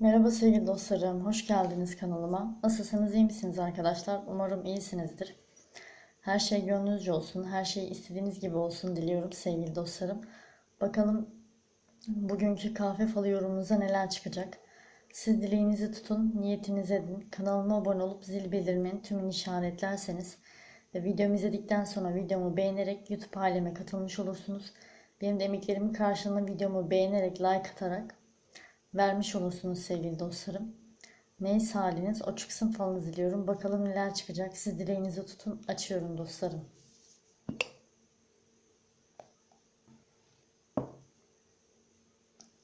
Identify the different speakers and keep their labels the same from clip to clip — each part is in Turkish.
Speaker 1: Merhaba sevgili dostlarım, hoş geldiniz kanalıma. Nasılsınız, iyi misiniz arkadaşlar? Umarım iyisinizdir. Her şey gönlünüzce olsun, her şey istediğiniz gibi olsun diliyorum sevgili dostlarım. Bakalım bugünkü kahve falı yorumunuza neler çıkacak? Siz dileğinizi tutun, niyetinizi edin. Kanalıma abone olup zil bildirimini tümünü işaretlerseniz ve videomu izledikten sonra videomu beğenerek YouTube aileme katılmış olursunuz. Benim de emeklerimin karşılığında videomu beğenerek, like atarak vermiş olursunuz sevgili dostlarım. Neyse haliniz o çıksın falınızı diliyorum. Bakalım neler çıkacak. Siz dileğinizi tutun. Açıyorum dostlarım.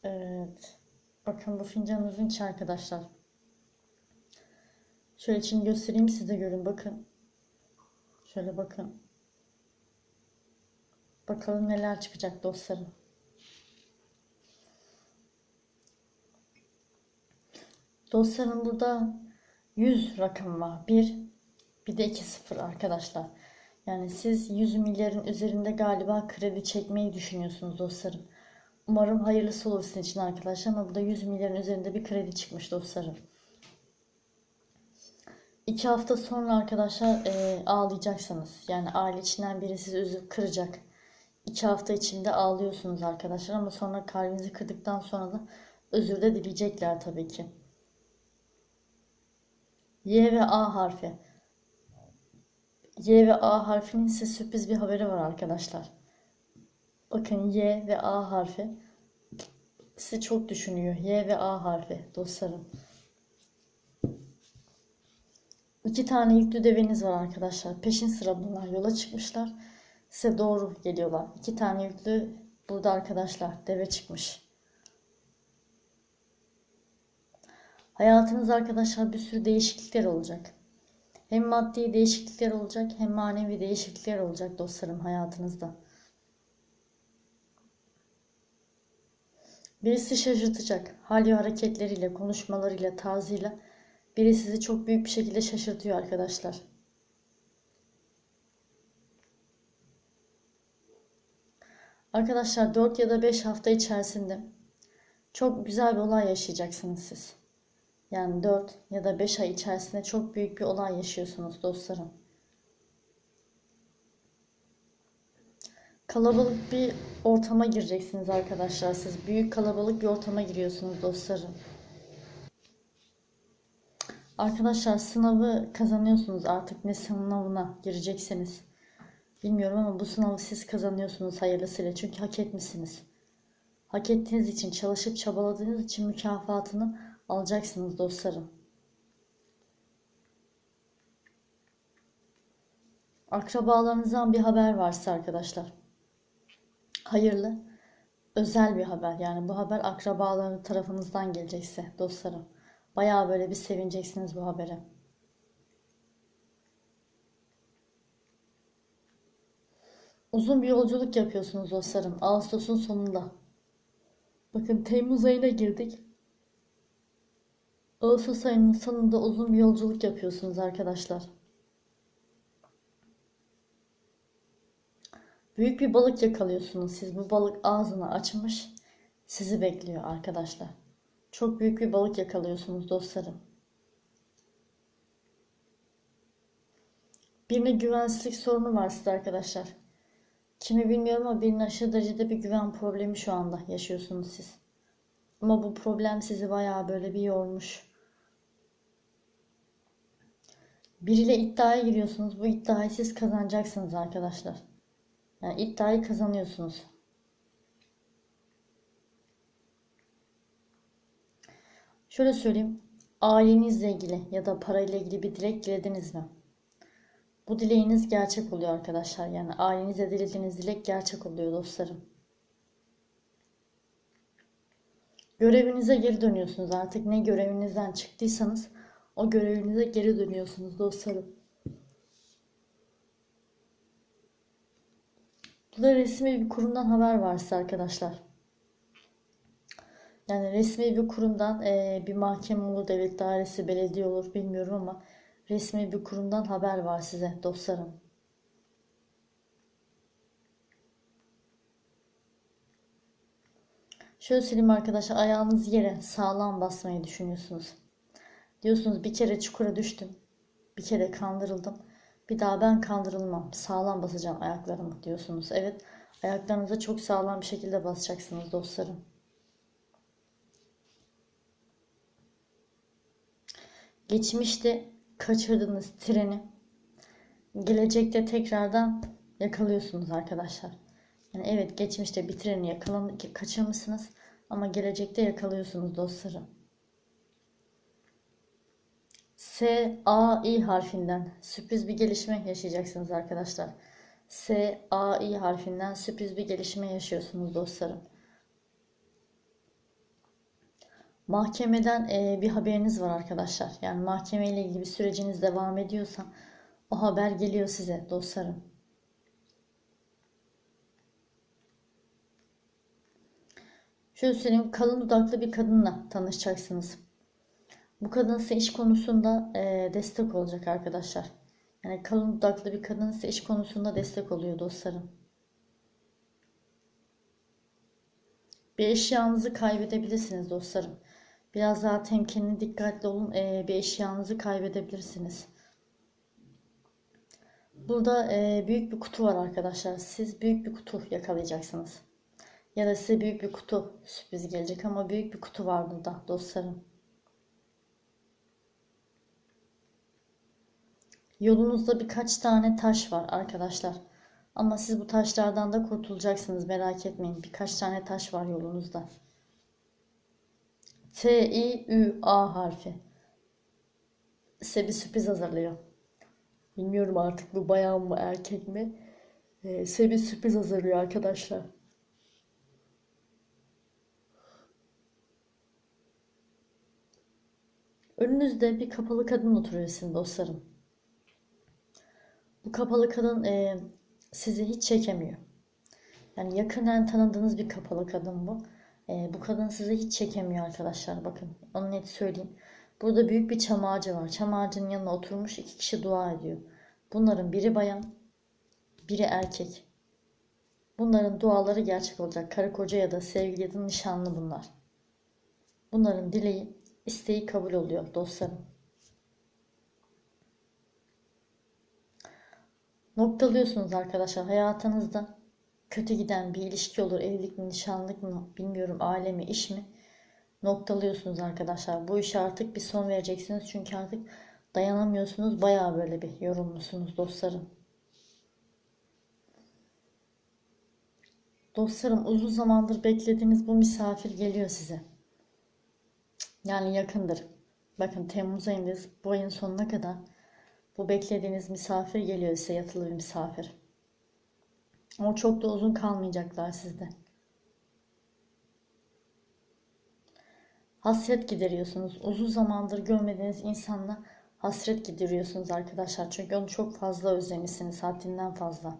Speaker 1: Evet. Bakın bu fincanınızın içi arkadaşlar. Şöyle için göstereyim siz de görün. Bakın. Şöyle bakın. Bakalım neler çıkacak dostlarım. Dostlarım burada 100 rakım var. 1 bir de 2 sıfır arkadaşlar. Yani siz 100 milyarın üzerinde galiba kredi çekmeyi düşünüyorsunuz dostlarım. Umarım hayırlısı olur sizin için arkadaşlar ama burada 100 milyarın üzerinde bir kredi çıkmış dostlarım. 2 hafta sonra arkadaşlar e, ağlayacaksınız. Yani aile içinden biri sizi üzüp kıracak. 2 hafta içinde ağlıyorsunuz arkadaşlar ama sonra kalbinizi kırdıktan sonra da özür de dileyecekler tabii ki. Y ve A harfi. Y ve A harfinin size sürpriz bir haberi var arkadaşlar. Bakın Y ve A harfi sizi çok düşünüyor. Y ve A harfi dostlarım. İki tane yüklü deveniz var arkadaşlar. Peşin sıra bunlar yola çıkmışlar. Size doğru geliyorlar. İki tane yüklü burada arkadaşlar deve çıkmış. Hayatınız arkadaşlar bir sürü değişiklikler olacak. Hem maddi değişiklikler olacak hem manevi değişiklikler olacak dostlarım hayatınızda. Birisi şaşırtacak. Hal ve hareketleriyle, konuşmalarıyla, tarzıyla biri sizi çok büyük bir şekilde şaşırtıyor arkadaşlar. Arkadaşlar 4 ya da 5 hafta içerisinde çok güzel bir olay yaşayacaksınız siz. Yani 4 ya da 5 ay içerisinde çok büyük bir olay yaşıyorsunuz dostlarım. Kalabalık bir ortama gireceksiniz arkadaşlar. Siz büyük kalabalık bir ortama giriyorsunuz dostlarım. Arkadaşlar sınavı kazanıyorsunuz artık ne sınavına gireceksiniz. Bilmiyorum ama bu sınavı siz kazanıyorsunuz hayırlısıyla. Çünkü hak etmişsiniz. Hak ettiğiniz için, çalışıp çabaladığınız için mükafatını alacaksınız dostlarım. Akrabalarınızdan bir haber varsa arkadaşlar. Hayırlı, özel bir haber. Yani bu haber akrabaların tarafınızdan gelecekse dostlarım. Bayağı böyle bir sevineceksiniz bu habere. Uzun bir yolculuk yapıyorsunuz dostlarım. Ağustos'un sonunda. Bakın Temmuz ayına girdik. Ağustos ayının sonunda uzun bir yolculuk yapıyorsunuz arkadaşlar. Büyük bir balık yakalıyorsunuz. Siz bu balık ağzını açmış sizi bekliyor arkadaşlar. Çok büyük bir balık yakalıyorsunuz dostlarım. Birine güvensizlik sorunu var sizde arkadaşlar. Kimi bilmiyorum ama birinin aşırı derecede bir güven problemi şu anda yaşıyorsunuz siz. Ama bu problem sizi bayağı böyle bir yormuş. Biriyle iddiaya giriyorsunuz. Bu iddiayı siz kazanacaksınız arkadaşlar. Yani iddiayı kazanıyorsunuz. Şöyle söyleyeyim. Ailenizle ilgili ya da parayla ilgili bir dilek dilediniz mi? Bu dileğiniz gerçek oluyor arkadaşlar. Yani ailenizle dilediğiniz dilek gerçek oluyor dostlarım. Görevinize geri dönüyorsunuz. Artık ne görevinizden çıktıysanız o görevinize geri dönüyorsunuz dostlarım. Burada resmi bir kurumdan haber varsa arkadaşlar. Yani resmi bir kurumdan e, bir mahkeme olur, devlet dairesi, belediye olur bilmiyorum ama resmi bir kurumdan haber var size dostlarım. Şöyle söyleyeyim arkadaşlar ayağınız yere sağlam basmayı düşünüyorsunuz. Diyorsunuz bir kere çukura düştüm. Bir kere kandırıldım. Bir daha ben kandırılmam. Sağlam basacağım ayaklarımı diyorsunuz. Evet ayaklarınıza çok sağlam bir şekilde basacaksınız dostlarım. Geçmişte kaçırdığınız treni gelecekte tekrardan yakalıyorsunuz arkadaşlar. Yani evet geçmişte bir treni yakalan kaçırmışsınız ama gelecekte yakalıyorsunuz dostlarım. S, A, I harfinden sürpriz bir gelişme yaşayacaksınız arkadaşlar. S, A, I harfinden sürpriz bir gelişme yaşıyorsunuz dostlarım. Mahkemeden e, bir haberiniz var arkadaşlar. Yani mahkeme ile ilgili bir süreciniz devam ediyorsa o haber geliyor size dostlarım. Şöyle söyleyeyim kalın dudaklı bir kadınla tanışacaksınız. Bu kadın size iş konusunda e, destek olacak arkadaşlar. Yani kalın dudaklı bir kadın size iş konusunda destek oluyor dostlarım. Bir eşyanızı kaybedebilirsiniz dostlarım. Biraz daha temkinli, dikkatli olun. E, bir eşyanızı kaybedebilirsiniz. Burada e, büyük bir kutu var arkadaşlar. Siz büyük bir kutu yakalayacaksınız. Ya da size büyük bir kutu sürpriz gelecek ama büyük bir kutu var burada dostlarım. Yolunuzda birkaç tane taş var arkadaşlar. Ama siz bu taşlardan da kurtulacaksınız merak etmeyin. Birkaç tane taş var yolunuzda. T, I, Ü, A harfi. Size bir sürpriz hazırlıyor. Bilmiyorum artık bu bayan mı erkek mi. Ee, size bir sürpriz hazırlıyor arkadaşlar. Önünüzde bir kapalı kadın oturuyor sizin dostlarım. Bu kapalı kadın e, sizi hiç çekemiyor. Yani yakından tanıdığınız bir kapalı kadın bu. E, bu kadın sizi hiç çekemiyor arkadaşlar. Bakın onu net söyleyeyim. Burada büyük bir çam ağacı var. Çam ağacının yanına oturmuş iki kişi dua ediyor. Bunların biri bayan, biri erkek. Bunların duaları gerçek olacak. Karı koca ya da sevgili ya da nişanlı bunlar. Bunların dileği, isteği kabul oluyor dostlarım. Noktalıyorsunuz arkadaşlar hayatınızda kötü giden bir ilişki olur. Evlilik mi, nişanlık mı bilmiyorum aile mi, iş mi? Noktalıyorsunuz arkadaşlar. Bu işe artık bir son vereceksiniz. Çünkü artık dayanamıyorsunuz. Baya böyle bir yorumlusunuz dostlarım. Dostlarım uzun zamandır beklediğiniz bu misafir geliyor size. Yani yakındır. Bakın Temmuz ayındayız. Bu ayın sonuna kadar bu beklediğiniz misafir geliyor size yatılı bir misafir. Ama çok da uzun kalmayacaklar sizde. Hasret gideriyorsunuz. Uzun zamandır görmediğiniz insanla hasret gideriyorsunuz arkadaşlar. Çünkü onu çok fazla özlemişsiniz. Haddinden fazla.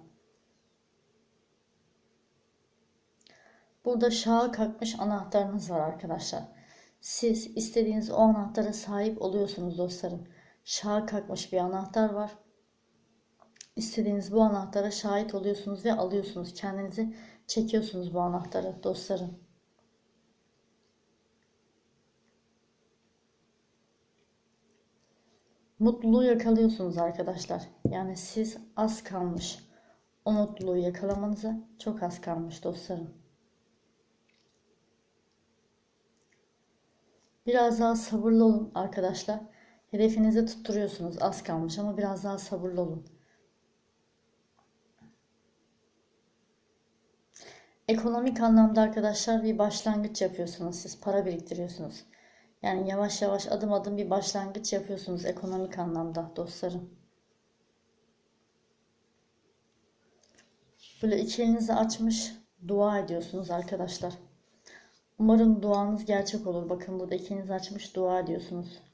Speaker 1: Burada şaha kalkmış anahtarınız var arkadaşlar. Siz istediğiniz o anahtara sahip oluyorsunuz dostlarım. Şaha kalkmış bir anahtar var. İstediğiniz bu anahtara şahit oluyorsunuz ve alıyorsunuz. Kendinizi çekiyorsunuz bu anahtarı dostlarım. Mutluluğu yakalıyorsunuz arkadaşlar. Yani siz az kalmış. O mutluluğu yakalamanıza çok az kalmış dostlarım. Biraz daha sabırlı olun arkadaşlar. Hedefinizi tutturuyorsunuz. Az kalmış ama biraz daha sabırlı olun. Ekonomik anlamda arkadaşlar bir başlangıç yapıyorsunuz. Siz para biriktiriyorsunuz. Yani yavaş yavaş adım adım bir başlangıç yapıyorsunuz ekonomik anlamda dostlarım. Böyle iki elinizi açmış dua ediyorsunuz arkadaşlar. Umarım duanız gerçek olur. Bakın burada ikiniz açmış dua ediyorsunuz.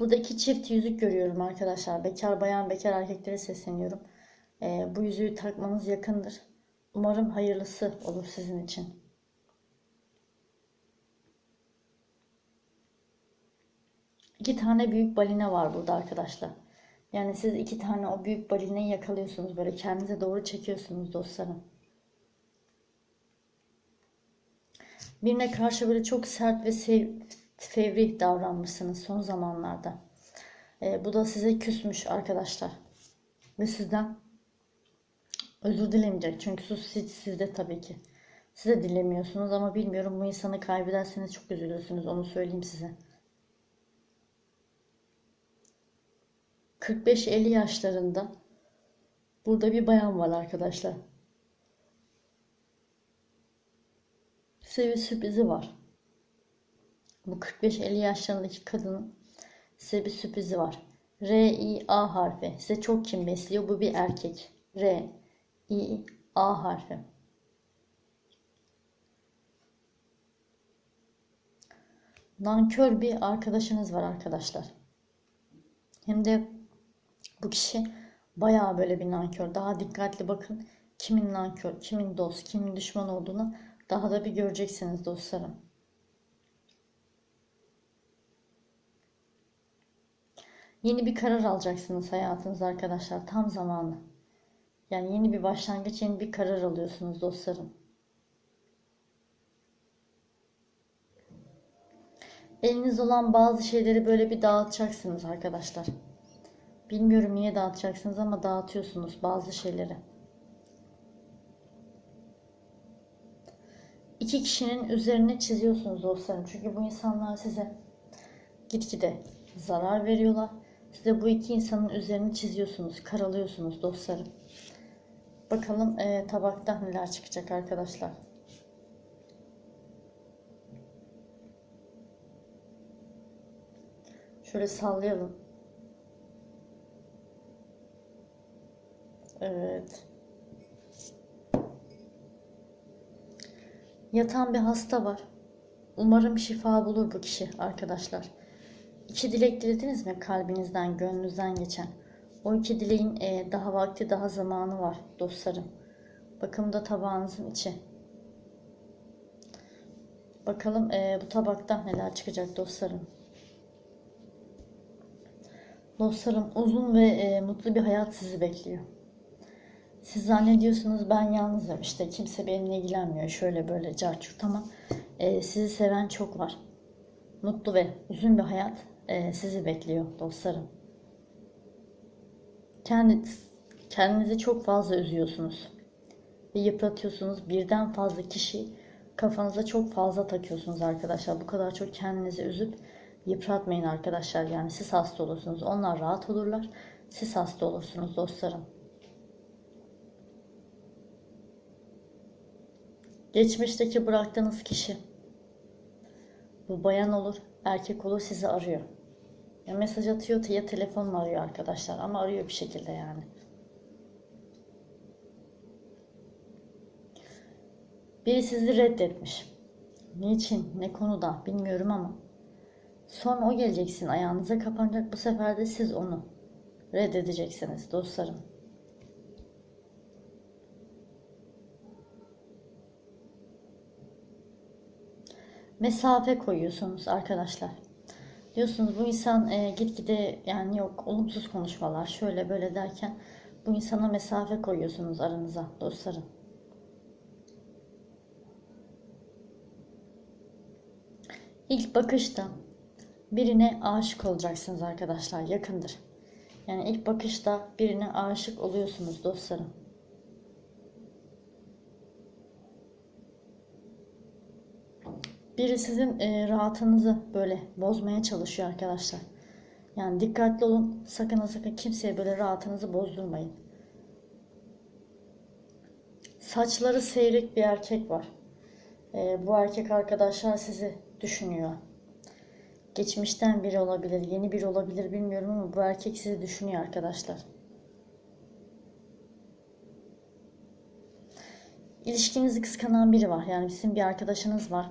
Speaker 1: Burada iki çift yüzük görüyorum arkadaşlar. Bekar bayan, bekar erkeklere sesleniyorum. Ee, bu yüzüğü takmanız yakındır. Umarım hayırlısı olur sizin için. İki tane büyük balina var burada arkadaşlar. Yani siz iki tane o büyük balinayı yakalıyorsunuz. Böyle kendinize doğru çekiyorsunuz dostlarım. Birine karşı böyle çok sert ve sev, fevri davranmışsınız son zamanlarda. E, bu da size küsmüş arkadaşlar. Ve sizden özür dilemeyecek. Çünkü sus siz, sizde tabii ki. Siz de dilemiyorsunuz ama bilmiyorum bu insanı kaybederseniz çok üzülürsünüz. Onu söyleyeyim size. 45-50 yaşlarında burada bir bayan var arkadaşlar. Size bir sürprizi var. Bu 45-50 yaşlarındaki kadının size bir sürprizi var. R, I, A harfi. Size çok kim besliyor? Bu bir erkek. R, I, A harfi. Nankör bir arkadaşınız var arkadaşlar. Hem de bu kişi bayağı böyle bir nankör. Daha dikkatli bakın. Kimin nankör, kimin dost, kimin düşman olduğunu daha da bir göreceksiniz dostlarım. Yeni bir karar alacaksınız hayatınızda arkadaşlar. Tam zamanı. Yani yeni bir başlangıç, yeni bir karar alıyorsunuz dostlarım. Eliniz olan bazı şeyleri böyle bir dağıtacaksınız arkadaşlar. Bilmiyorum niye dağıtacaksınız ama dağıtıyorsunuz bazı şeyleri. İki kişinin üzerine çiziyorsunuz dostlarım. Çünkü bu insanlar size gitgide zarar veriyorlar. Siz de bu iki insanın üzerini çiziyorsunuz, karalıyorsunuz dostlarım. Bakalım e, tabakta neler çıkacak arkadaşlar. Şöyle sallayalım. Evet. Yatan bir hasta var. Umarım şifa bulur bu kişi arkadaşlar. İki dilek dilediniz mi kalbinizden, gönlünüzden geçen? O iki dileğin e, daha vakti, daha zamanı var dostlarım. Bakımda tabağınızın içi. Bakalım e, bu tabakta neler çıkacak dostlarım. Dostlarım uzun ve e, mutlu bir hayat sizi bekliyor. Siz zannediyorsunuz ben yalnızım işte kimse benimle ilgilenmiyor şöyle böyle carçurt ama e, sizi seven çok var. Mutlu ve uzun bir hayat e, sizi bekliyor dostlarım. Kendiniz, kendinizi çok fazla üzüyorsunuz ve yıpratıyorsunuz. Birden fazla kişi kafanıza çok fazla takıyorsunuz arkadaşlar. Bu kadar çok kendinizi üzüp yıpratmayın arkadaşlar. Yani siz hasta olursunuz. Onlar rahat olurlar. Siz hasta olursunuz dostlarım. Geçmişteki bıraktığınız kişi bu bayan olur, erkek olur sizi arıyor. Ya mesaj atıyor ya telefonla arıyor arkadaşlar ama arıyor bir şekilde yani. Biri sizi reddetmiş. Niçin, ne konuda bilmiyorum ama. Sonra o geleceksin ayağınıza kapanacak bu sefer de siz onu reddedeceksiniz dostlarım. Mesafe koyuyorsunuz arkadaşlar. Diyorsunuz bu insan e, gitgide yani yok olumsuz konuşmalar şöyle böyle derken bu insana mesafe koyuyorsunuz aranıza dostlarım. İlk bakışta birine aşık olacaksınız arkadaşlar yakındır. Yani ilk bakışta birine aşık oluyorsunuz dostlarım. Biri sizin e, rahatınızı böyle bozmaya çalışıyor arkadaşlar. Yani dikkatli olun. Sakın sakın kimseye böyle rahatınızı bozdurmayın. Saçları seyrek bir erkek var. E, bu erkek arkadaşlar sizi düşünüyor. Geçmişten biri olabilir, yeni biri olabilir bilmiyorum ama bu erkek sizi düşünüyor arkadaşlar. İlişkinizi kıskanan biri var. Yani sizin bir arkadaşınız var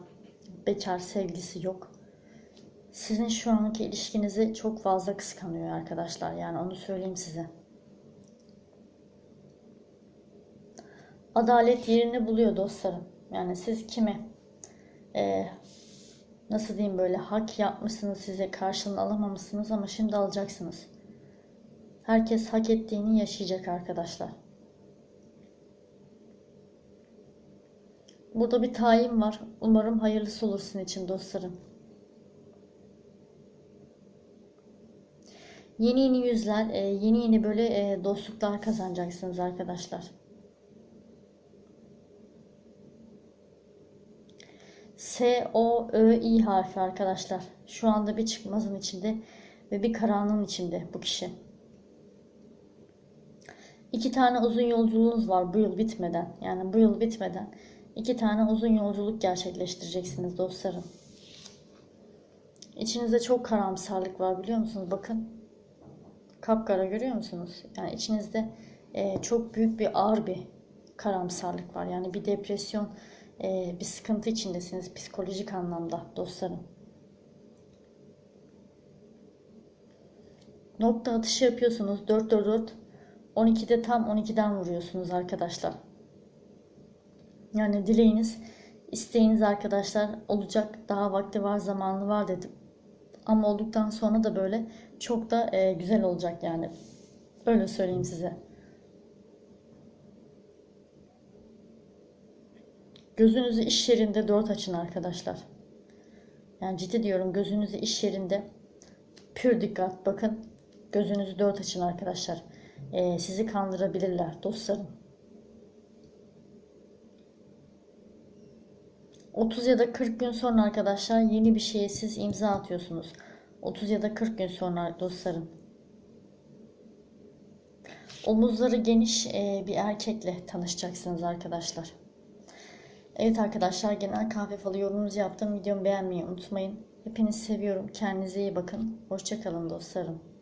Speaker 1: bekar sevgilisi yok. Sizin şu anki ilişkinizi çok fazla kıskanıyor arkadaşlar. Yani onu söyleyeyim size. Adalet yerini buluyor dostlarım. Yani siz kime e, nasıl diyeyim böyle hak yapmışsınız size karşılığını alamamışsınız ama şimdi alacaksınız. Herkes hak ettiğini yaşayacak arkadaşlar. Burada bir tayin var. Umarım hayırlısı olur için dostlarım. Yeni yeni yüzler, e, yeni yeni böyle e, dostluklar kazanacaksınız arkadaşlar. S, O, Ö, İ harfi arkadaşlar. Şu anda bir çıkmazın içinde ve bir karanlığın içinde bu kişi. İki tane uzun yolculuğunuz var bu yıl bitmeden. Yani bu yıl bitmeden iki tane uzun yolculuk gerçekleştireceksiniz dostlarım. İçinizde çok karamsarlık var biliyor musunuz? Bakın. Kapkara görüyor musunuz? Yani içinizde e, çok büyük bir ağır bir karamsarlık var. Yani bir depresyon, e, bir sıkıntı içindesiniz psikolojik anlamda dostlarım. Nokta atışı yapıyorsunuz. 4 4 4 12'de tam 12'den vuruyorsunuz arkadaşlar. Yani dileğiniz, isteğiniz arkadaşlar olacak. Daha vakti var, zamanı var dedim. Ama olduktan sonra da böyle çok da e, güzel olacak yani. Öyle söyleyeyim size. Gözünüzü iş yerinde dört açın arkadaşlar. Yani ciddi diyorum gözünüzü iş yerinde pür dikkat bakın. Gözünüzü dört açın arkadaşlar. Ee, sizi kandırabilirler dostlarım. 30 ya da 40 gün sonra arkadaşlar yeni bir şeye siz imza atıyorsunuz. 30 ya da 40 gün sonra dostlarım. Omuzları geniş e, bir erkekle tanışacaksınız arkadaşlar. Evet arkadaşlar genel kahve falı yorumunuzu yaptım. Videomu beğenmeyi unutmayın. Hepinizi seviyorum. Kendinize iyi bakın. Hoşçakalın dostlarım.